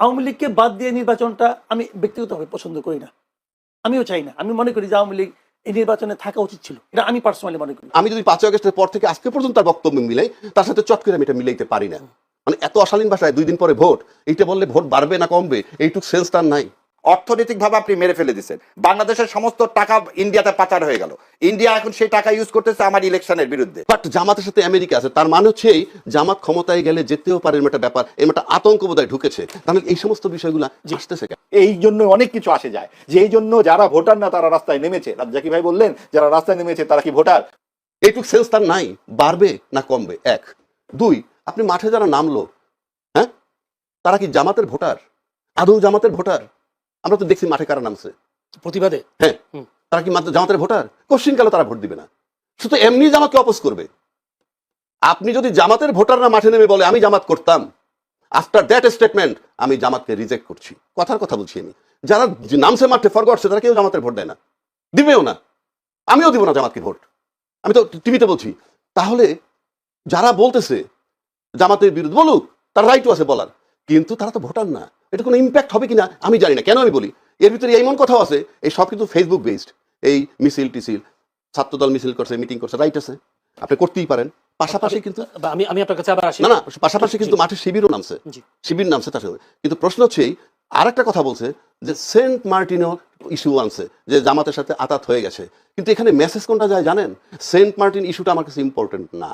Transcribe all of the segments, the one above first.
আওয়ামী লীগকে বাদ দিয়ে নির্বাচনটা আমি ব্যক্তিগতভাবে পছন্দ করি না। আমিও চাই না। আমি মনে করি যে আওয়ামী লীগ এই নির্বাচনে থাকা উচিত ছিল। এটা আমি পার্সোনালি মনে করি। আমি যদি পাঁচই আগস্টের পর থেকে আজকে পর্যন্ত তার বক্তব্য মিলাই, তার সাথে চট করে আমি এটা মিলাইতে পারি না। মানে এত অশালীন ভাষায় দুই দিন পরে ভোট, এইটা বললে ভোট বাড়বে না কমবে? এইটুক সেন্স তার নাই। অর্থনৈতিকভাবে আপনি মেরে ফেলে দিচ্ছেন বাংলাদেশের সমস্ত টাকা ইন্ডিয়াতে পাচার হয়ে গেল। ইন্ডিয়া এখন সেই টাকা ইউজ করতেছে আমার ইলেকশনের বিরুদ্ধে। বাট জামাতের সাথে আমেরিকা আছে তার মানে হচ্ছে এই জামাত ক্ষমতায় গেলে যেতেও পারে একটা ব্যাপার এরকম একটা আতঙ্ক বোধহয় ঢুকেছে। তাহলে এই সমস্ত বিষয়গুলো আসতেছে এই জন্য অনেক কিছু আসে যায়। যে এই জন্য যারা ভোটার না তারা রাস্তায় নেমেছে। রাজ্জাকি ভাই বললেন যারা রাস্তায় নেমেছে তারা কি ভোটার এইটুক সেন্স তার নাই বাড়বে না কমবে? এক। দুই আপনি মাঠে যারা নামলো হ্যাঁ? তারা কি জামাতের ভোটার আদৌ জামাতের ভোটার আমরা তো দেখছি মাঠে কারা নামছে। প্রতিবাদে? হ্যাঁ। তারা কি মাত্র জামাতের ভোটার? কোশ্চিন কালে তারা ভোট দিবে না? শুধু এমনি জামাতকে অপোজ করবে। আপনি যদি জামাতের ভোটাররা মাঠে নেমে বলে আমি জামাত করতাম। আফটার দ্যাট স্টেটমেন্ট আমি জামাতকে রিজেক্ট করছি। কথার কথা বলছি আমি। যারা নামছে মাঠে ফরগটছে তারা কেউ জামাতের ভোট দেয় না। দিবেও না। আমিও দিব না জামাতকে ভোট। আমি তো টিভিতে বলছি। তাহলে যারা বলতেছে জামাতের বিরুদ্ধে বলুক তার রাইটও আছে বলার। কিন্তু তারা তো ভোটার না। এটা কোনো ইম্প্যাক্ট হবে কিনা আমি জানি না। কেন আমি বলি? এর ভিতরে এমন কথাও আছে এই সব কিন্তু ফেসবুক বেসড এই মিছিল টিছিল ছাত্রদল মিছিল করছে মিটিং করছে রাইট আছে। আপনি করতেই পারেন। পাশাপাশি কিন্তু আমি আমি আপনার কাছে আবার আসি। না না পাশাপাশি কিন্তু মাঠে শিবিরও নামছে। শিবির নামছে তার সাথে কিন্তু প্রশ্ন হচ্ছে এই, আরেকটা কথা বলছে যে সেন্ট মার্টিনও ইস্যু আনছে যে জামাতের সাথে আতাত হয়ে গেছে। কিন্তু এখানে মেসেজ কোনটা যায় জানেন? সেন্ট মার্টিন ইস্যুটা আমার কাছে ইম্পর্টেন্ট না।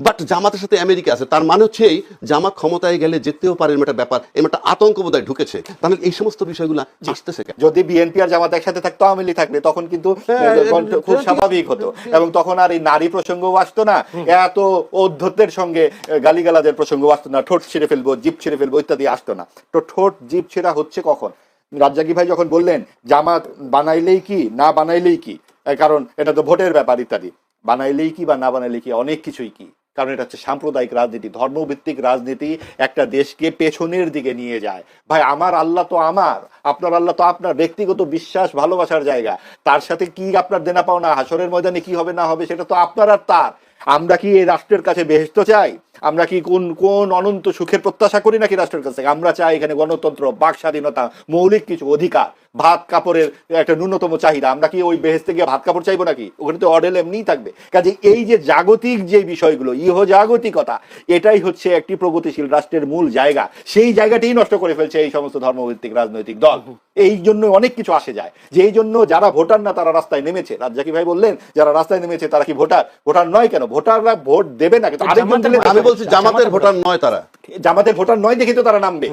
বাট জামাতের সাথে আমেরিকা আছে তার মানে হচ্ছে এই জামাত ক্ষমতায় গেলে যেতেও পারে একটা ব্যাপার একটা আতঙ্ক বোধহয় ঢুকেছে। তাহলে এই সমস্ত বিষয়গুলো আসতেছে কেন? যদি বিএনপি আর জামাত একসাথে থাকতো আওয়ামী লীগ থাকলে তখন কিন্তু হ্যাঁ, খুব স্বাভাবিক হতো। এবং তখন আর এই নারী প্রসঙ্গও আসতো না এত ঔদ্ধত্যের সঙ্গে গালিগালাজের প্রসঙ্গ আসতো না ঠোঁট ছিঁড়ে ফেলব জিপ ছিঁড়ে ফেলব ইত্যাদি আসতো না। তো ঠোঁট জিপ ছেঁড়া হচ্ছে কখন? রাজ্জাকি ভাই যখন বললেন জামাত বানাইলেই কি না বানাইলেই কি? কারণ এটা তো ভোটের ব্যাপার ইত্যাদি। বানাইলেই কি বা না বানাইলেই কি অনেক কিছুই কি। কারণ এটা হচ্ছে সাম্প্রদায়িক রাজনীতি, ধর্মভিত্তিক রাজনীতি একটা দেশকে পেছনের দিকে নিয়ে যায়। ভাই, আমার আল্লাহ তো আমার, আপনার আল্লাহ তো আপনার, ব্যক্তিগত বিশ্বাস, ভালোবাসার জায়গা। তার সাথে কি আপনার দেনা পাওনা, হাসরের ময়দানে কি হবে না হবে, সেটা তো আপনার আর তার। আমরা কি এই রাষ্ট্রের কাছে বেহেস্ত চাই? আমরা কি কোন কোন অনন্ত সুখের প্রত্যাশা করি নাকি রাষ্ট্রের কাছে? আমরা চাই এখানে গণতন্ত্র বাক স্বাধীনতা মৌলিক কিছু অধিকার ভাত কাপড়ের একটা ন্যূনতম চাহিদা। আমরা কি ওই বেহেস্তে গিয়ে ভাত কাপড় চাইব নাকি? ওখানে তো অডেল এমনিই থাকবে। কাজে এই যে জাগতিক যে বিষয়গুলো ইহ জাগতিকতা এটাই হচ্ছে একটি প্রগতিশীল রাষ্ট্রের মূল জায়গা। সেই জায়গাটাই নষ্ট করে ফেলছে এই সমস্ত ধর্মভিত্তিক রাজনৈতিক দল। এই জন্য অনেক কিছু আসে যায়। যে এই জন্য যারা ভোটার না তারা রাস্তায় নেমেছে। রাজ্জাকি ভাই বললেন যারা রাস্তায় নেমেছে তারা কি ভোটার? ভোটার নয় কেন? ভোটাররা ভোট দেবে না কিন্তু আরেকজন দিলে- আমি বলছি জামাতের ভোটার নয় তারা। জামাতের ভোটার নয় দেখে তো তারা নামবে।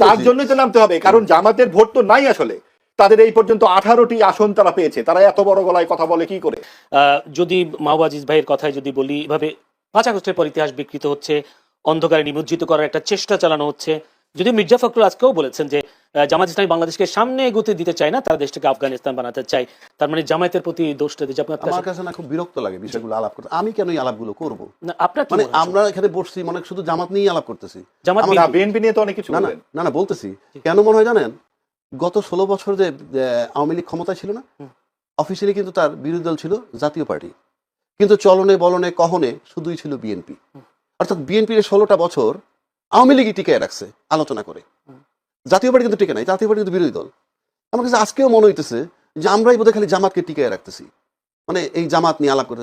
তার জন্যই তো নামতে হবে কারণ জামাতের ভোট তো নাই আসলে। তাদের এই পর্যন্ত আঠারোটি আসন তারা পেয়েছে। তারা এত বড় গলায় কথা বলে কি করে? আহ, যদি মাহবাজিজ ভাইয়ের কথায় যদি বলি এভাবে পাঁচ আগস্টের পর ইতিহাস বিকৃত হচ্ছে অন্ধকারে নিমজ্জিত করার একটা চেষ্টা চালানো হচ্ছে। যদি মির্জা ফখরুল আজকেও বলেছেন যে জামাত ইসলামী বাংলাদেশকে সামনে এগোতে দিতে চায় না তারা দেশটাকে আফগানিস্তান বানাতে চায়। তার মানে জামায়াতের প্রতি দোষটা দিচ্ছে আপনার আমার কাছে না খুব বিরক্ত লাগে বিষয়গুলো আলাপ করতে। আমি কেন এই আলাপগুলো করব? না, আপনার মানে আমরা এখানে বসছি মানে শুধু জামাত নিয়েই আলাপ করতেছি। জামাত আমার- বিএনপি। নিয়ে। তো অনেক কিছু না না না বলতেছি। কেন মনে হয় জানেন? গত ষোলো বছর যে আওয়ামী লীগ ক্ষমতা ছিল না। অফিসিয়ালি কিন্তু তার বিরোধী দল ছিল জাতীয় পার্টি। কিন্তু চলনে বলনে কহনে শুধুই ছিল বিএনপি। অর্থাৎ বিএনপির ষোলোটা বছর আওয়ামী লীগই টিকে রাখছে আলোচনা করে। জাতীয় পার্টি কিন্তু টিকে নাই, জাতীয় পার্টি কিন্তু বিরোধী দল। আমার কাছে আজকেও মনে হইতেছে যে আমরাই বোধহয় খালি জামাতকে টিকায় রাখতেছি। মানে এই জামাত নিয়ে আলাপ করে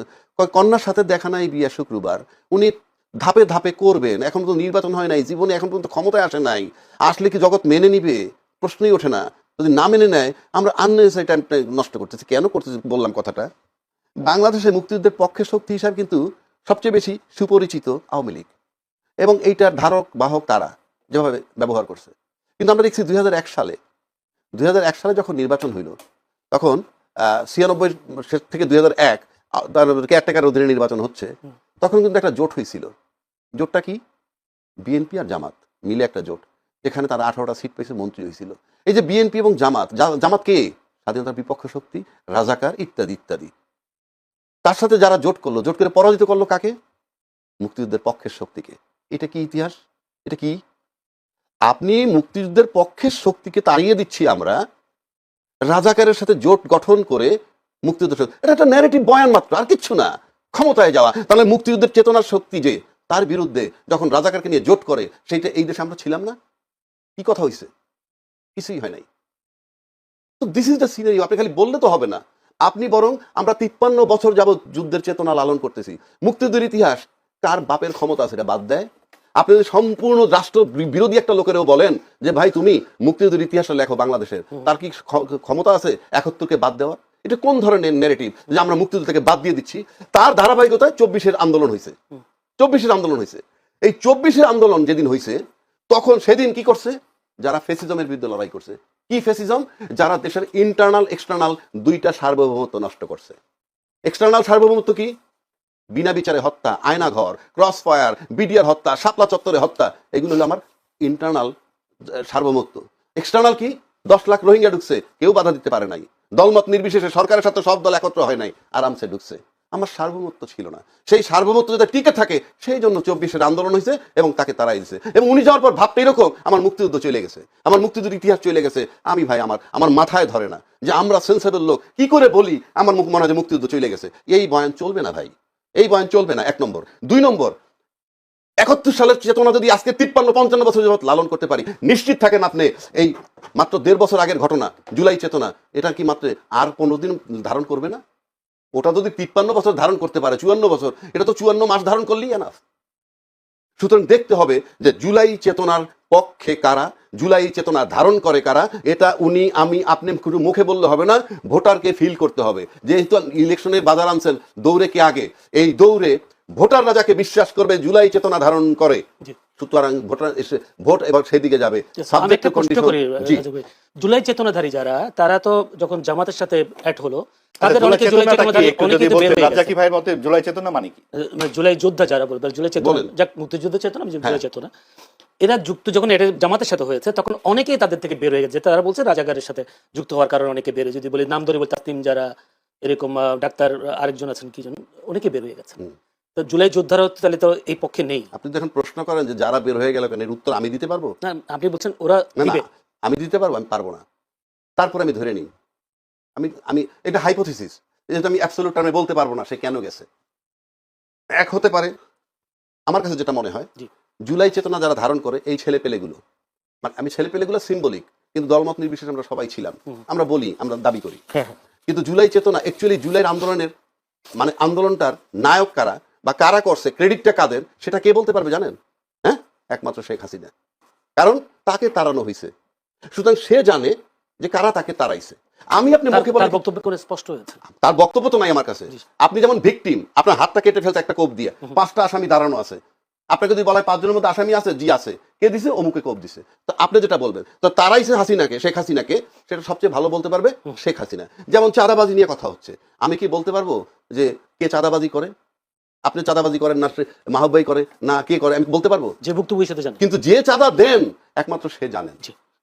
কন্যার সাথে দেখা নাই বিয়া শুক্রবার, উনি ধাপে ধাপে করবেন, এখন তো নির্বাচন হয় নাই, জীবনে এখন পর্যন্ত ক্ষমতায় আসে নাই, আসলে কি জগৎ মেনে নিবে? প্রশ্নই ওঠে না। যদি না মেনে নেয়, আমরা আননেসারি টাইমটা নষ্ট করতেছি। কেন করতেছি বললাম কথাটা? বাংলাদেশে মুক্তিযুদ্ধের পক্ষে শক্তি হিসাবে কিন্তু সবচেয়ে বেশি সুপরিচিত আওয়ামী লীগ। এবং এইটার ধারক, বাহক তারা যেভাবে ব্যবহার করছে। কিন্তু আমরা দেখছি দু হাজার এক সালে দু হাজার এক সালে যখন নির্বাচন হইল তখন ছিয়ানব্বই শেষ থেকে দুই হাজার এক কেয়ারটেকার অধীনে নির্বাচন হচ্ছে তখন কিন্তু একটা জোট হয়েছিল জোটটা কি? বিএনপি আর জামাত মিলে একটা জোট যেখানে তারা আঠারোটা সিট পেয়েছে মন্ত্রী হয়েছিল এই যে বিএনপি এবং জামাত জামাত কে? স্বাধীনতার বিপক্ষ শক্তি রাজাকার ইত্যাদি ইত্যাদি। তার সাথে যারা জোট করল জোট করে পরাজিত করল কাকে? মুক্তিযুদ্ধের পক্ষের শক্তিকে। এটা কি ইতিহাস? এটা কি আপনি মুক্তিযুদ্ধের পক্ষের শক্তিকে তাড়িয়ে দিচ্ছি আমরা, রাজাকারের সাথে জোট গঠন করে মুক্তিযুদ্ধ এটা একটা ন্যারেটিভ বয়ান মাত্র, আর কিচ্ছু না। ক্ষমতায় যাওয়া, তাহলে মুক্তিযুদ্ধের চেতনার শক্তি যে, তার বিরুদ্ধে যখন রাজাকারকে নিয়ে জোট করে, সেইটা এই দেশে আমরা ছিলাম না? কি কথা হয়েছে কিছুই হয় নাই। তো দিস ইজ দ্য সিনারি আপনি খালি বললে তো হবে না। আপনি বরং আমরা তিপ্পান্ন বছর যাবৎ যুদ্ধের চেতনা লালন করতেছি। মুক্তিযুদ্ধের ইতিহাস, কার বাপের ক্ষমতা সেটা বাদ দেয়? আপনি যদি সম্পূর্ণ রাষ্ট্র বিরোধী একটা লোকেরও বলেন যে ভাই তুমি মুক্তিযুদ্ধের ইতিহাসটা লেখো বাংলাদেশের তার কি ক্ষমতা আছে একাত্তরকে বাদ দেওয়া এটা কোন ধরনের নেগেটিভ যে আমরা মুক্তিযুদ্ধ থেকে বাদ দিয়ে দিচ্ছি? তার ধারাবাহিকতায় চব্বিশের আন্দোলন হয়েছে। চব্বিশের আন্দোলন হয়েছে। এই চব্বিশের আন্দোলন যেদিন হয়েছে তখন সেদিন কি করছে? যারা ফেসিজমের বিরুদ্ধে লড়াই করছে। কি ফেসিজম যারা দেশের ইন্টারনাল এক্সটার্নাল দুইটা সার্বভৌমত্ব নষ্ট করছে। এক্সটার্নাল সার্বভৌমত্ব কি? বিনা বিচারে হত্যা, আয়নাঘর ক্রস ফায়ার বিডিআর হত্যা, শাপলা চত্বরে হত্যা, এগুলো হলো আমার ইন্টারনাল সার্বভৌমত্ব। এক্সটার্নাল কি? দশ লাখ রোহিঙ্গা ঢুকছে, কেউ বাধা দিতে পারে নাই। দলমত নির্বিশেষে, সরকারের সাথে সব দল একত্র হয় নাই, আরামসে ঢুকছে। আমার সার্বভৌমত্ব ছিল না। সেই সার্বভৌমত্ব যদি টিকে থাকে, সেই জন্য চব্বিশের আন্দোলন হয়েছে এবং তাকে তারাই দিছে এবং উনি যাওয়ার পর ভাবতে এরকম, আমার মুক্তিযুদ্ধ চলে গেছে। আমার মুক্তিযুদ্ধের ইতিহাস চলে গেছে। আমি ভাই, আমার আমার মাথায় ধরে না যে আমরা সেন্সেবল লোক, কি করে বলি আমার মনে হয় যে মুক্তিযুদ্ধ চলে গেছে। এই বয়ান চলবে না ভাই। এই বয়ান চলবে না, এক নম্বর। দুই নম্বর, একাত্তর সালের চেতনা যদি আজকে তিপ্পান্ন, পঞ্চান্ন বছর যাবত লালন করতে পারি, নিশ্চিত থাকেন আপনি, এই মাত্র দেড় বছর আগের ঘটনা, জুলাই চেতনা, এটা কি মাত্র আর পনেরো দিন ধারণ করবে না? ওটা যদি তিপ্পান্ন বছর ধারণ করতে পারে, চুয়ান্ন বছর, এটা তো চুয়ান্ন মাস ধারণ করলেই এনাফ সুতরাং দেখতে হবে যে জুলাই চেতনার পক্ষে কারা জুলাই চেতনা ধারণ করে কারা এটা উনি আমি আপনি শুধু মুখে বললে হবে না ভোটারকে ফিল করতে হবে। যেহেতু ইলেকশনের বাজার আনছেন দৌড়ে কে আগে? এই দৌড়ে ভোটাররা যাকে বিশ্বাস করবে জুলাই চেতনা ধারণ করে। সুতরাং ভোটার এসে ভোট এবার সেদিকে যাবে। জুলাই চেতনাধারী যারা তারা তো যখন জামাতের সাথে অ্যাড হলো তাদের আচ্ছা, জুলাই অনেকে জুলাই চেতনাধারী মতে জুলাই চেতনা মানে কি? মানে জুলাই যোদ্ধা যারা বলবে জুলাই চেতনা যাক মুক্তিযুদ্ধ চেতনা জুলাই হ্যাঁ। চেতনা। এরা যুক্ত যখন এটা জামাতের সাথে হয়েছে তখন অনেকেই তাদের থেকে বের হয়ে গেছে। তারা বলছে রাজাগারের সাথে যুক্ত হওয়ার কারণে অনেকে বের হয়ে যদি বলি নাম ধরে বলি তাসলিম যারা এরকম ডাক্তার আরেকজন আছেন কি জন অনেকে বের হয়ে গেছে হুম। তো জুলাই যোদ্ধারা তাহলে তো এই পক্ষে নেই। আপনি যখন প্রশ্ন করেন যে যারা বের হয়ে গেল কেন এর উত্তর আমি দিতে পারব? না আপনি বলছেন ওরা আমি দিতে পারব আমি পারব না। তারপর আমি ধরে নিই। আমি আমি এটা হাইপোথিসিস যেহেতু আমি অ্যাবসোলুট টার্মে বলতে পারব না সে কেন গেছে। এক হতে পারে। আমার কাছে যেটা মনে হয় জি। জুলাই চেতনা যারা ধারণ করে এই ছেলে পেলেগুলো মানে আমি ছেলে পেলেগুলো সিম্বলিক কিন্তু দলমত নির্বিশেষে আমরা সবাই ছিলাম। আমরা বলি আমরা দাবি করি। হ্যাঁ হ্যাঁ। কিন্তু জুলাই চেতনা অ্যাকচুয়ালি জুলাইয়ের আন্দোলনের মানে আন্দোলনটার নায়ক কারা বা কারা করছে ক্রেডিটটা কাদের সেটা কে বলতে পারবে জানেন? হ্যাঁ? একমাত্র শেখ হাসিনা। কারণ তাকে তাড়ানো হয়েছে সুতরাং সে জানে যে কারা তাকে তাড়াইছে। আমি আপনি মুখে বলে বক্তব্য করে স্পষ্ট হয়েছে। তার বক্তব্য তো নাই আমার কাছে। আপনি যেমন ভিকটিম আপনার হাতটা কেটে ফেলছে একটা কোপ দিয়ে। পাঁচটা আসামি দাঁড়ানো আছে। আপনাকে যদি বলা হয় পাঁচজনের মধ্যে আসামি আছে জি আছে। কে দিছে? অমুকে কোপ দিছে। তো আপনি যেটা বলবেন তো তারাইছে হাসিনাকে শেখ হাসিনাকে সেটা সবচেয়ে ভালো বলতে পারবে শেখ হাসিনা। যেমন চাঁদাবাজি নিয়ে কথা হচ্ছে। আমি কি বলতে পারব যে কে চাঁদাবাজি করে? আপনি চাঁদাবাজি করেন না সে মাহবাই করে না কে করে আমি বলতে পারব? যে ভুক্তভোগীর সাথে জানেন। কিন্তু যে চাঁদা দেন একমাত্র সে জানেন।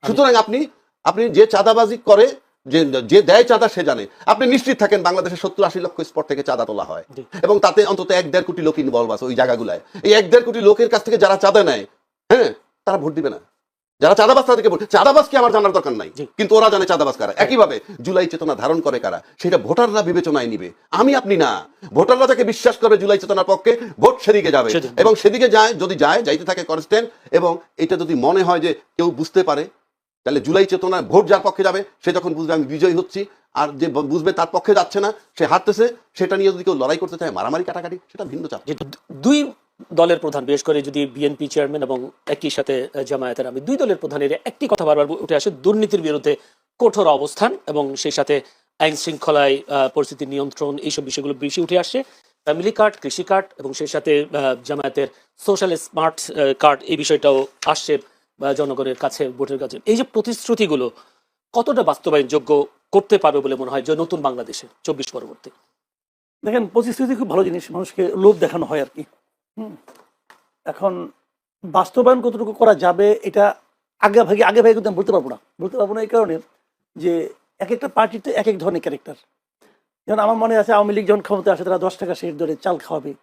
সুতরাং আপনি আপনি যে চাঁদাবাজি করে যে যে দেয় চাঁদা সে জানে। আপনি নিশ্চিত থাকেন বাংলাদেশে সত্তর আশি লক্ষ স্পট থেকে চাঁদা তোলা হয়। এবং তাতে অন্তত এক দেড় কোটি লোক ইনভলভ আছে ওই জায়গাগুলায়। এই এক দেড় কোটি লোকের কাছ থেকে যারা চাঁদা নেয় হ্যাঁ তারা ভোট দিবে না। যারা চাঁদাবাজ তাদেরকে ভোট চাঁদাবাজ কি আমার জানার দরকার নাই? কিন্তু ওরা জানে চাঁদাবাজ কারা। একইভাবে জুলাই চেতনা ধারণ করে কারা? সেটা ভোটাররা বিবেচনায় নিবে। আমি আপনি না। ভোটাররা যাকে বিশ্বাস করবে জুলাই চেতনার পক্ষে ভোট সেদিকে যাবে। এবং সেদিকে যায় যদি যায় যাইতে থাকে কনস্ট্যান্ট এবং এটা যদি মনে হয় যে কেউ বুঝতে পারে তাহলে জুলাই চেতনা ভোট যার পক্ষে যাবে, সে যখন বুঝবে আমি বিজয়ী হচ্ছি, আর যে বুঝবে তার পক্ষে যাচ্ছে না, সে হারতেছে, সেটা নিয়ে যদি কেউ লড়াই করতে চায়, মারামারি কাটাকাটি, সেটা ভিন্ন চাপ। দুই দলের প্রধান, বিশেষ করে যদি বিএনপি চেয়ারম্যান এবং একই সাথে জামায়াতের আমি দুই দলের প্রধানের একটি কথা বারবার উঠে আসে, দুর্নীতির বিরুদ্ধে কঠোর অবস্থান এবং সেই সাথে আইন শৃঙ্খলায় পরিস্থিতি নিয়ন্ত্রণ, এইসব বিষয়গুলো বেশি উঠে আসছে ফ্যামিলি কার্ড, কৃষি কার্ড এবং সেই সাথে জামায়াতের সোশ্যাল স্মার্ট কার্ড, এই বিষয়টাও আসছে। জনগণের কাছে, ভোটের কাছে, এই যে প্রতিশ্রুতিগুলো কতটা বাস্তবায়নযোগ্য করতে পারবে বলে মনে হয় যে নতুন বাংলাদেশে চব্বিশ পরবর্তী? দেখেন, প্রতিশ্রুতি খুব ভালো জিনিস, মানুষকে লোভ দেখানো হয় আর কি। এখন বাস্তবায়ন কতটুকু করা যাবে, এটা আগে ভাগে আগে ভাগে কিন্তু আমি বলতে পারব না। বলতে পারব না এই কারণে যে এক একটা পার্টিতে এক এক ধরনের ক্যারেক্টার। যেমন আমার মনে আছে আওয়ামী লীগ যখন ক্ষমতা আসে, তারা দশ টাকা শেষ ধরে চাল খাওয়াবে।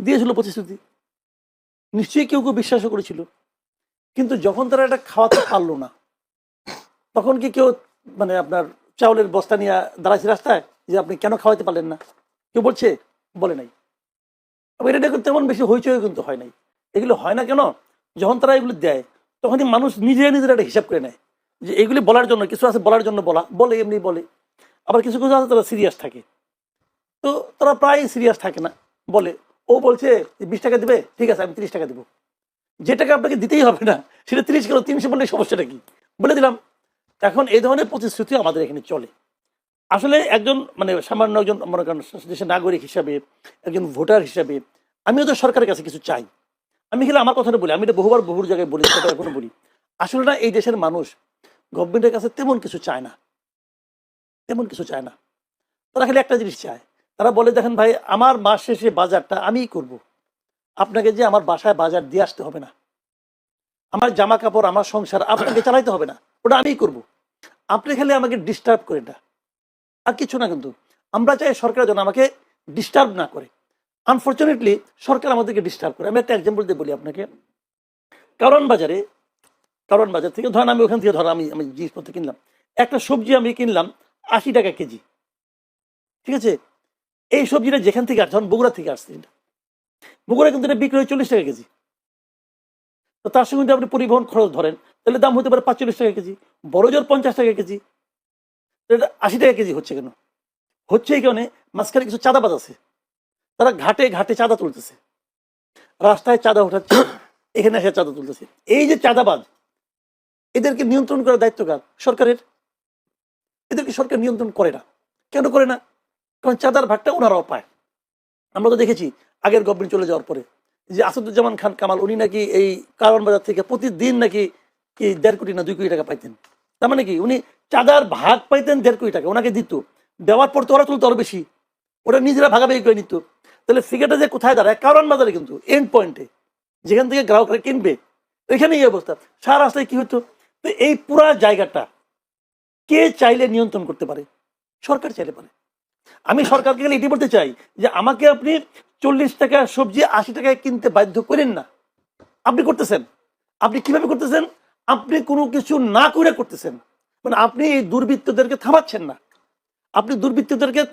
দিয়েছিল প্রতিশ্রুতি। নিশ্চয়ই কেউ কেউ বিশ্বাসও করেছিল। কিন্তু যখন তারা এটা খাওয়াতে পারল না, তখন কি কেউ মানে আপনার চাউলের বস্তা নিয়ে দাঁড়াইছে রাস্তায় যে আপনি কেন খাওয়াতে পারলেন না? কেউ বলছে, বলে নাই। এটা কিন্তু তেমন বেশি হইচই কিন্তু হয় নাই। এগুলো হয় না কেন? যখন তারা এগুলো দেয়, তখনই মানুষ নিজে নিজের একটা হিসাব করে নেয় যে এগুলি বলার জন্য, কিছু আছে বলার জন্য বলা, বলে এমনি বলে। আবার কিছু কিছু আছে তারা সিরিয়াস থাকে। তো তারা প্রায় সিরিয়াস থাকে না, বলে। ও বলছে, বিশ টাকা দিবে? ঠিক আছে, আমি তিরিশ টাকা দেবো। যে টাকা আপনাকে দিতেই হবে না, সেটা তিরিশ কিলো, তিনশো বললে সমস্যাটা কি? বলে দিলাম, এখন এই ধরনের প্রতিশ্রুতি আমাদের এখানে চলে। আসলে একজন মানে সামান্য একজন মনে করেন দেশের নাগরিক হিসাবে, একজন ভোটার হিসাবে, আমিও তো সরকারের কাছে কিছু চাই। আমি খেলে আমার কথাটা বলি, আমি এটা বহুবার বহু জায়গায় বলি, সেটা এখনও বলি। আসলে না, এই দেশের মানুষ গভর্নমেন্টের কাছে তেমন কিছু চায় না। তেমন কিছু চায় না। তারা খালি একটা জিনিস চায়। তারা বলে, দেখেন ভাই, আমার মাস শেষে বাজারটা আমিই করব। আপনাকে যে আমার বাসায় বাজার দিয়ে আসতে হবে না, আমার জামা কাপড় আমার সংসার আপনাকে চালাইতে হবে না, ওটা আমিই করব। আপনি খালি আমাকে ডিস্টার্ব করে না। আর কিছু না কিন্তু, আমরা চাই সরকার যেন আমাকে ডিস্টার্ব না করে। আনফর্চুনেটলি সরকার আমাদেরকে ডিস্টার্ব করে। আমি একটা এক্সাম্পল দিয়ে বলি আপনাকে। কারণ বাজারে, কারণ বাজার থেকে ধরেন আমি ওখান থেকে ধরেন আমি আমি জিনিসপত্র কিনলাম। একটা সবজি আমি কিনলাম আশি টাকা কেজি। ঠিক আছে? এই সবজিটা যেখান থেকে আসছে, ধরুন বগুড়া থেকে আসছে। বগুড়া কিন্তু এটা বিক্রি হয় চল্লিশ টাকা কেজি। তো তার সঙ্গে যদি আপনি পরিবহন খরচ ধরেন, তাহলে দাম হতে পারে পাঁচচল্লিশ টাকা কেজি, বড় জোর পঞ্চাশ টাকা কেজি এটা আশি টাকা কেজি হচ্ছে কেন? হচ্ছে এই কারণে মাঝখানে কিছু চাঁদাবাজ আছে। তারা ঘাটে ঘাটে চাঁদা তুলতেছে। রাস্তায় চাঁদা উঠাচ্ছে, এখানে এসে চাঁদা তুলতেছে। এই যে চাঁদাবাজ, এদেরকে নিয়ন্ত্রণ করার দায়িত্ব কার? সরকারের। এদেরকে সরকার নিয়ন্ত্রণ করে না। কেন করে না? কারণ চাঁদার ভাগটা ওনারাও পায়। আমরা তো দেখেছি আগের গভর্নমেন্ট চলে যাওয়ার পরে। যে আসাদুজ্জামান খান কামাল, উনি নাকি এই কারণ বাজার থেকে প্রতিদিন নাকি কি দেড় কোটি না দুই কোটি টাকা পাইতেন। তার মানে কি, উনি চাঁদার ভাগ পাইতেন দেড় কোটি টাকা, ওনাকে দিত। দেওয়ার পর তো ওরা তুলতো আরও বেশি। ওরা নিজেরা ভাগাভাগি করে নিত। তাহলে ফিগারটা যে কোথায় দাঁড়ায় কারণ বাজারে কিন্তু এন্ড পয়েন্টে যেখান থেকে গ্রাহকরা কিনবে ওইখানে এই অবস্থা। সারা রাস্তায় কি হতো? তো এই পুরা জায়গাটা কে চাইলে নিয়ন্ত্রণ করতে পারে? সরকার চাইলে পারে। আমি সরকারকে গেলে এটি বলতে চাই যে আমাকে আপনি চল্লিশ টাকা সবজি আশি টাকায় কিনতে বাধ্য করেন না। আপনি করতেছেন। আপনি কীভাবে করতেছেন? আপনি কোনো কিছু না করে করতেছেন। মানে আপনি এই দুর্বৃত্তদেরকে থামাচ্ছেন না। আপনি দুর্বৃত্তদেরকে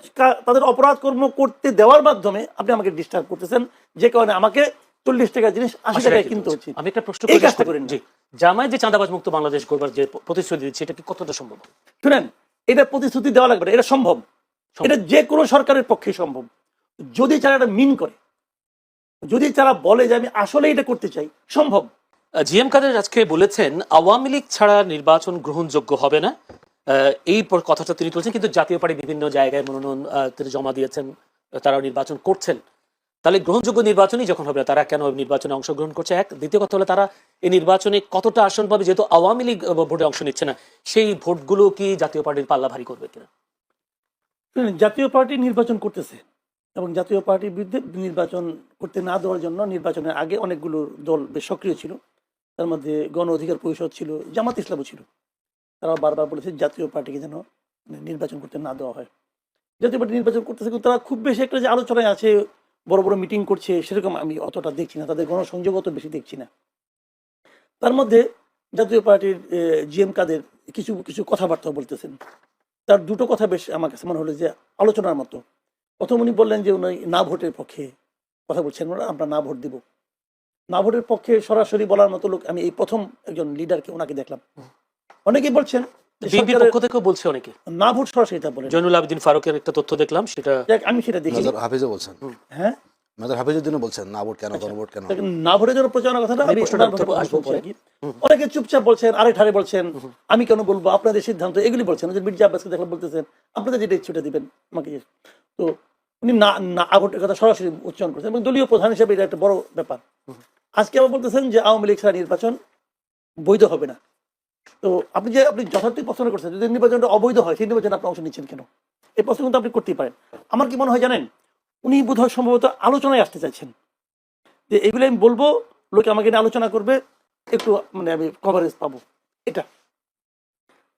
তাদের অপরাধ কর্ম করতে দেওয়ার মাধ্যমে আপনি আমাকে ডিস্টার্ব করতেছেন। যে কারণে আমাকে চল্লিশ টাকা জিনিস আশি টাকায় কিনতে হচ্ছে। আমি একটা প্রশ্ন এই কাজটা করেন। জি। জামায়াত যে চাঁদাবাজ মুক্ত বাংলাদেশ করবার যে প্রতিশ্রুতি দিচ্ছে এটা কি কতটা সম্ভব? শুনেন এটা প্রতিশ্রুতি দেওয়া লাগবে না এটা সম্ভব। এটা যে কোনো সরকারের পক্ষে সম্ভব। যদি তারা এটা মিন করে যদি তারা বলে যে আমি আসলে এটা করতে চাই সম্ভব। জি এম কাদের আজকে বলেছেন আওয়ামী লীগ ছাড়া নির্বাচন গ্রহণযোগ্য হবে না। এই কথাটা তিনি তুলছেন কিন্তু জাতীয় পার্টি বিভিন্ন জায়গায় মনোনয়ন তিনি জমা দিয়েছেন তারা নির্বাচন করছেন। তাহলে গ্রহণযোগ্য নির্বাচনই যখন হবে না, তারা কেন নির্বাচনে অংশগ্রহণ করছে? এক দ্বিতীয় কথা হলো তারা এই নির্বাচনে কতটা আসন পাবে যেহেতু আওয়ামী লীগ ভোটে অংশ নিচ্ছে না সেই ভোটগুলো কি জাতীয় পার্টির পাল্লা ভারী করবে কিনা? জাতীয় পার্টি নির্বাচন করতেছে এবং জাতীয় পার্টির বিরুদ্ধে নির্বাচন করতে না দেওয়ার জন্য নির্বাচনের আগে অনেকগুলো দল বেশ সক্রিয় ছিল। তার মধ্যে গণ অধিকার পরিষদ ছিল, জামাত ইসলামও ছিল। তারা বারবার বলেছে জাতীয় পার্টিকে যেন নির্বাচন করতে না দেওয়া হয়। জাতীয় পার্টি নির্বাচন করতেছে কিন্তু তারা খুব বেশি একটা যে আলোচনায় আছে, বড় বড় মিটিং করছে, সেরকম আমি অতটা দেখছি না, তাদের গণসংযোগ অত বেশি দেখছি না। তার মধ্যে জাতীয় পার্টির জিএম কাদের কিছু কিছু কথাবার্তা বলতেছেন। তার দুটো কথা বেশ আমার কাছে মনে হলো যে আলোচনার মতো। প্রথম উনি বললেন যে উনি না ভোটের পক্ষে কথা বলছেন। ওরা আমরা না ভোট দিব। না ভোটের পক্ষে সরাসরি বলার মতো লোক আমি এই প্রথম একজন লিডারকে ওনাকে দেখলাম। অনেকেই বলছেন পক্ষ থেকেও বলছে অনেকে। না ভোট সরাসরি তা বলেন। জয়নুল আবেদিন ফারুকের একটা তথ্য দেখলাম সেটা আমি সেটা দেখি। হাফিজও বলছেন। হ্যাঁ? মেজর হাফিজুদ্দিনও বলছেন না ভোট কেন গণভোট কেন? না ভোটের জন্য কথাটা আমি। অনেকে চুপচাপ বলছেন আরেক ধারে বলছেন আমি কেন বলব? আপনাদের সিদ্ধান্ত এগুলি বলছেন। যে মির্জা আব্বাসকে দেখলে বলতেছেন আপনাদের যেটা ইচ্ছুটা দিবেন আমাকে তো উনি না না ভোটের কথা সরাসরি উচ্চারণ করছেন এবং দলীয় প্রধান হিসেবে এটা একটা বড় ব্যাপার। আজকে আবার বলতেছেন যে আওয়ামী লীগ ছাড়া নির্বাচন বৈধ হবে না। তো আপনি যে আপনি যথার্থ প্রশ্ন করছেন যদি নির্বাচনটা অবৈধ হয় সেই নির্বাচনে আপনি অংশ নিচ্ছেন কেন? এই প্রশ্ন কিন্তু আপনি করতেই পারেন। আমার কি মনে হয় জানেন? উনি বোধহয় সম্ভবত আলোচনায় আসতে চাইছেন। যে এগুলো আমি বলব, লোকে আমাকে নিয়ে আলোচনা করবে, একটু মানে আমি কভারেজ পাবো। এটা।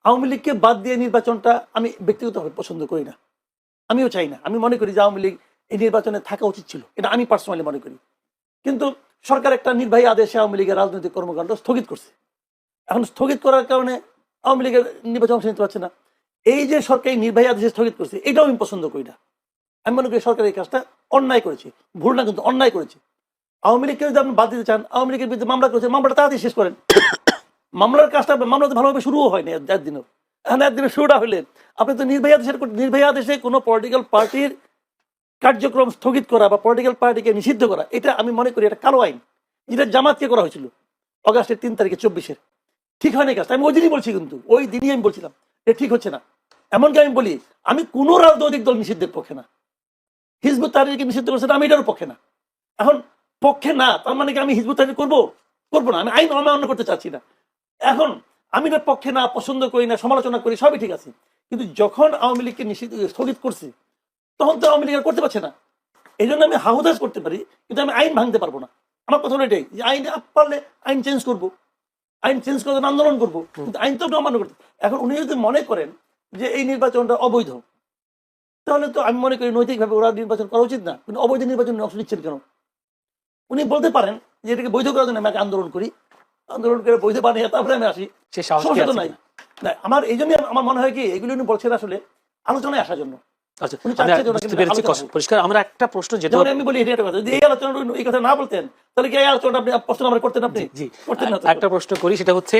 আওয়ামী লীগকে বাদ দিয়ে নির্বাচনটা আমি ব্যক্তিগতভাবে পছন্দ করি না। আমিও চাই না। আমি মনে করি যে আওয়ামী লীগ এই নির্বাচনে থাকা উচিত ছিল। এটা আমি পার্সোনালি মনে করি। কিন্তু সরকার একটা নির্বাহী আদেশে আওয়ামী লীগের রাজনৈতিক কর্মকাণ্ড স্থগিত করছে। এখন স্থগিত করার কারণে আওয়ামী লীগের নির্বাচন অংশ নিতে পারছে না। এই যে সরকারি নির্বাহী আদেশে স্থগিত করছে, এটাও আমি পছন্দ করি না। আমি মনে করি সরকার এই কাজটা অন্যায় করেছে। ভুল না কিন্তু অন্যায় করেছে। আওয়ামী লীগকে যদি আপনি বাদ দিতে চান, আওয়ামী লীগের বিরুদ্ধে মামলা করেছে, মামলাটা তাড়াতাড়ি শেষ করেন। মামলার কাজটা মামলা তো ভালোভাবে শুরুও হয়নি একদিনও এখন একদিনের শুরুটা হইলে আপনি তো নির্বাহী আদেশের নির্বাহী আদেশে কোনো পলিটিক্যাল পার্টির কার্যক্রম স্থগিত করা বা পলিটিক্যাল পার্টিকে নিষিদ্ধ করা, এটা আমি মনে করি এটা কালো আইন। যেটা জামাতকে করা হয়েছিল অগাস্টের তিন তারিখে, চব্বিশের। ঠিক হয়নি কাজটা, আমি ওই দিনই বলছি কিন্তু, ওই দিনই আমি বলছিলাম এটা ঠিক হচ্ছে না। এমনকি আমি বলি, আমি কোনো রাজনৈতিক দল নিষিদ্ধের পক্ষে না। হিজবুত তাহরিরকে নিষিদ্ধ করছে আমি এটার পক্ষে না। এখন পক্ষে না তার মানে কি আমি হিজবুত তাহরির করব? করব না আমি আইন অমান্য করতে চাচ্ছি না। এখন আমি এটার পক্ষে না পছন্দ করি না সমালোচনা করি সবই ঠিক আছে। কিন্তু যখন আওয়ামী লীগকে নিষিদ্ধ স্থগিত করছি তখন তো আওয়ামী লীগ করতে পারছে না। এই জন্য আমি হাহুদাস করতে পারি কিন্তু আমি আইন ভাঙতে পারব না। আমার কথা হলো এটাই যে আইন পারলে আইন চেঞ্জ করব। আইন চেঞ্জ করে আন্দোলন করব। কিন্তু আইন তো অমান্য করতে এখন উনি যদি মনে করেন যে এই নির্বাচনটা অবৈধ তাহলে তো আমি মনে করি নৈতিকভাবে ওরা নির্বাচন করা উচিত না। কিন্তু অবৈধ নির্বাচনে অংশ নিচ্ছেন কেন? উনি বলতে পারেন যে এটাকে বৈধ করার জন্য আমি আন্দোলন করি। আন্দোলন করে বৈধ বানিয়ে তারপরে আমি আসি। সে সমস্যা তো নাই। না আমার এই জন্য আমার মনে হয় কি এগুলো উনি বলছেন আসলে আলোচনায় আসার জন্য। আচ্ছা। পরিষ্কার আমরা একটা প্রশ্ন যেটা আমি বলি এটা কথা। যদি এই আলোচনা উনি এই কথা না বলতেন তাহলে কি এই আলোচনা আপনি প্রশ্ন আমার করতেন আপনি? করতেন না একটা প্রশ্ন করি সেটা হচ্ছে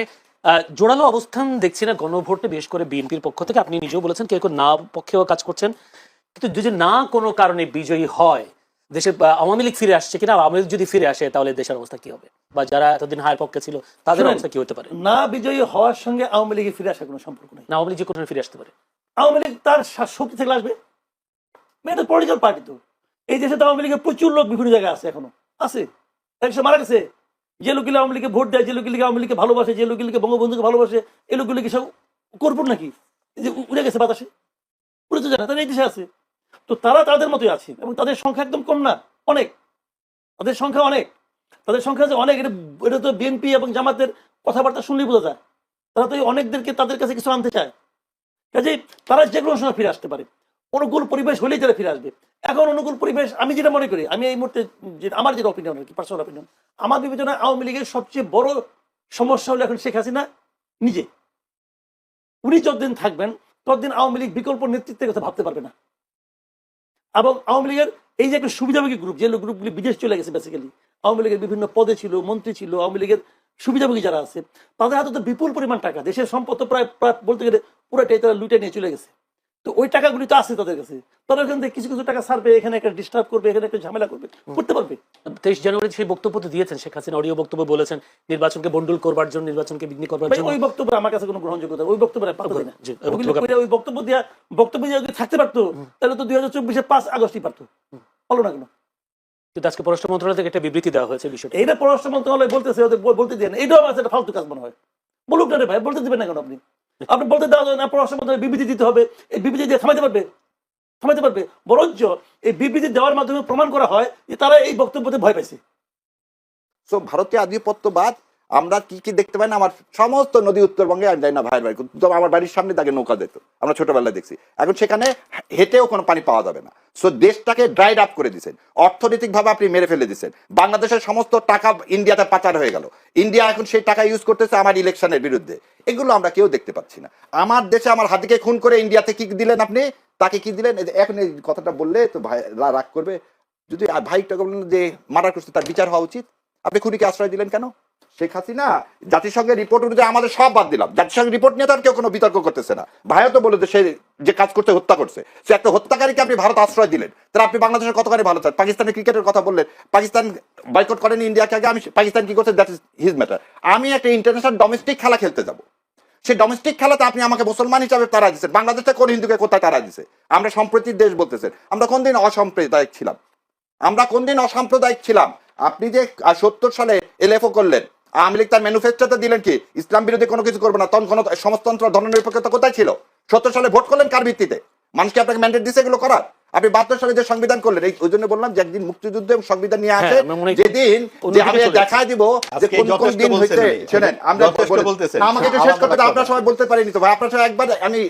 জোরালো অবস্থান দেখছি না গণভোটে বিশেষ করে বিএনপির পক্ষ থেকে। আপনি নিজেও বলেছেন কেউ না পক্ষেও কাজ করছেন। কিন্তু যদি না কোনো কারণে বিজয়ী হয় আওয়ামী লীগ ফিরে আসছে কিনা আওয়ামী লীগ যদি ফিরে আসে তাহলে দেশের অবস্থা কি হবে? বা যারা এতদিন হায়ের পক্ষে ছিল তাদের অবস্থা কি হতে পারে? না বিজয়ী হওয়ার সঙ্গে আওয়ামী লীগে ফিরে আসার কোনো সম্পর্ক নেই। আওয়ামী লীগ কোনো ফিরে আসতে পারে। আওয়ামী লীগ তার শক্তি থেকে আসবে। এটা পলিটিক্যাল পার্টি তো। এই দেশে তো আওয়ামী লীগের প্রচুর লোক বিভিন্ন জায়গায় আছে এখনও। আছে। মারা গেছে। যে লোকগুলো আওয়ামী লীগে ভোট দেয়, যে লোকগুলো আওয়ামী লীগকে ভালোবাসে, যে লোকগুলিকে বঙ্গবন্ধুকে ভালোবাসে, এই লোকগুলো কি সব করব নাকি? যে উড়ে গেছে বাতাসে। উড়ে তো জানা তারা এই দেশে আছে। তো তারা তাদের মতোই আছে, এবং তাদের সংখ্যা একদম কম না, অনেক। তাদের সংখ্যা অনেক। তাদের সংখ্যা যে অনেক, এটা এটা তো বিএনপি এবং জামাতের কথাবার্তা শুনলেই বোঝা যায়। তারা তো অনেকদেরকে তাদের কাছে কিছু আনতে চায়। কাজেই তারা যে কোনো সময় ফিরে আসতে পারে। অনুকূল পরিবেশ হলেই তারা ফিরে আসবে। এখন অনুকূল পরিবেশ, আমি যেটা মনে করি, আমি এই মুহূর্তে আমার যেটা অপিনিয়ন আর কি পার্সোনাল অপিনিয়ন আমার বিবেচনায় আওয়ামী লীগের সবচেয়ে বড় সমস্যা হলো এখন শেখ হাসিনা নিজে। উনি যতদিন থাকবেন, ততদিন আওয়ামী লীগ বিকল্প নেতৃত্বের কথা ভাবতে পারবে না। এবং আওয়ামী লীগের এই যে একটা সুবিধাভোগী গ্রুপ যে গ্রুপগুলি বিদেশ চলে গেছে বেসিক্যালি আওয়ামী লীগের বিভিন্ন পদে ছিল, মন্ত্রী ছিল, আওয়ামী লীগের সুবিধাভোগী যারা আছে, তাদের হাতে তো বিপুল পরিমাণ টাকা, দেশের সম্পদ তো প্রায় প্রায় বলতে গেলে পুরোটাই তারা লুটে নিয়ে চলে গেছে। তো ওই টাকাগুলি তো আছে তাদের কাছে। তারা ওখান থেকে কিছু কিছু টাকা ছাড়বে এখানে একটা ডিস্টার্ব করবে এখানে একটা ঝামেলা করবে। করতে পারবে। তেইশ জানুয়ারি সেই বক্তব্য তো দিয়েছেন শেখ হাসিনা অডিও বক্তব্য বলেছেন নির্বাচনকে বন্ডুল করবার জন্য নির্বাচনকে বিঘ্নি করবার জন্য। ওই বক্তব্য আমার কাছে কোনো গ্রহণযোগ্যতা ওই বক্তব্য না। ওই বক্তব্য- দিয়া বক্তব্য দিয়ে যদি থাকতে পারতো তাহলে তো দুই হাজার চব্বিশে পাঁচ আগস্টই পারতো। হলো না কেন? কিন্তু আজকে পররাষ্ট্র মন্ত্রণালয় থেকে একটা বিবৃতি দেওয়া হয়েছে বিষয়টা। এইটা পররাষ্ট্র মন্ত্রণালয় বলতেছে ওদের বলতে দিয়ে না এটাও আমার একটা ফালতু কাজ মনে হয়। বলুক না রে ভাই বলতে দিবেন না কেন আপনি? আপনি বলতে দেওয়া না, পররাষ্ট্র মাধ্যমে বিবৃতি দিতে হবে, এই বিবৃতি দিয়ে থামাইতে পারবে? থামাইতে পারবে? বরঞ্চ এই বিবৃতি দেওয়ার মাধ্যমে প্রমাণ করা হয় যে তারা এই বক্তব্যতে ভয় পাইছে। সো ভারতীয় আধিপত্যবাদ, আমরা কি কি দেখতে পাই না, আমার সমস্ত নদী উত্তরবঙ্গে আমি যাই না ভাইয়ের বাড়ি আমার বাড়ির সামনে তাকে নৌকা দিত আমরা ছোটবেলায় দেখছি। এখন সেখানে হেঁটেও কোনো পানি পাওয়া যাবে না। সো দেশটাকে ড্রাইড আপ করে দিচ্ছেন অর্থনৈতিকভাবে আপনি মেরে ফেলে দিচ্ছেন বাংলাদেশের সমস্ত টাকা ইন্ডিয়াতে পাচার হয়ে গেল। ইন্ডিয়া এখন সেই টাকা ইউজ করতেছে আমার ইলেকশনের বিরুদ্ধে। এগুলো আমরা কেউ দেখতে পাচ্ছি না। আমার দেশে আমার হাতিকে খুন করে ইন্ডিয়াতে কি দিলেন আপনি? তাকে কি দিলেন? এখন এই কথাটা বললে তো ভাই রাগ করবে। যদি আর ভাইটাকে বললেন যে মার্ডার করছে, তার বিচার হওয়া উচিত। আপনি খুনিকে আশ্রয় দিলেন কেন? শেখ হাসিনা জাতিসংঘের রিপোর্ট অনুযায়ী আমাদের সব বাদ দিলাম। জাতিসংঘের রিপোর্ট নিয়ে তো আর কেউ কোনো বিতর্ক করতেছে না। ভাইও তো বলে সে যে কাজ করতে হত্যা করছে। সে একটা হত্যাকারীকে আপনি ভারত আশ্রয় দিলেন। তাহলে আপনি বাংলাদেশের কতখানি ভালো চান? পাকিস্তানের ক্রিকেটের কথা বললেন। পাকিস্তান বয়কট করেন ইন্ডিয়াকে আগে। আমি পাকিস্তান কি করছে? দ্যাট ইজ হিজ ম্যাটার আমি একটা ইন্টারন্যাশনাল ডোমেস্টিক খেলা খেলতে যাব। সেই ডোমেস্টিক খেলাতে আপনি আমাকে মুসলমান হিসাবে তারা দিচ্ছেন। বাংলাদেশে কোন হিন্দুকে কোথায় তারা দিছে? আমরা সম্প্রতির দেশ বলতেছেন। আমরা কোনদিন অসাম্প্রদায়িক ছিলাম? আমরা কোনদিন অসাম্প্রদায়িক ছিলাম? আপনি যে সত্তর সালে এলএফও করলেন আওয়ামী লীগ তার ম্যানুফেস্টোতে দিলেন কি? ইসলাম বিরোধী কোনো কিছু করবে না। তখন কোনো সমাজতন্ত্র ধর্মনিরপেক্ষতা কোথায় ছিল? সত্তর সালে ভোট করলেন কার ভিত্তিতে? মানুষকে আপনাকে ম্যান্ডেট দিছে এগুলো করার? আপনি বাহাত্তর সালে যে সংবিধান করলেন এই ওই জন্য বললাম যে একদিন মুক্তিযুদ্ধ এবং সংবিধান নিয়ে আসে হ্যাঁ, মনে যেদিন যে আমি চলে দেখায় দিব যে কোন কোন দিন। শোনেন আমরা আমাকে শেষ করতে কথা আপনার সবাই বলতে পারিনি তো ভাই। আপনার সবাই একবার আমি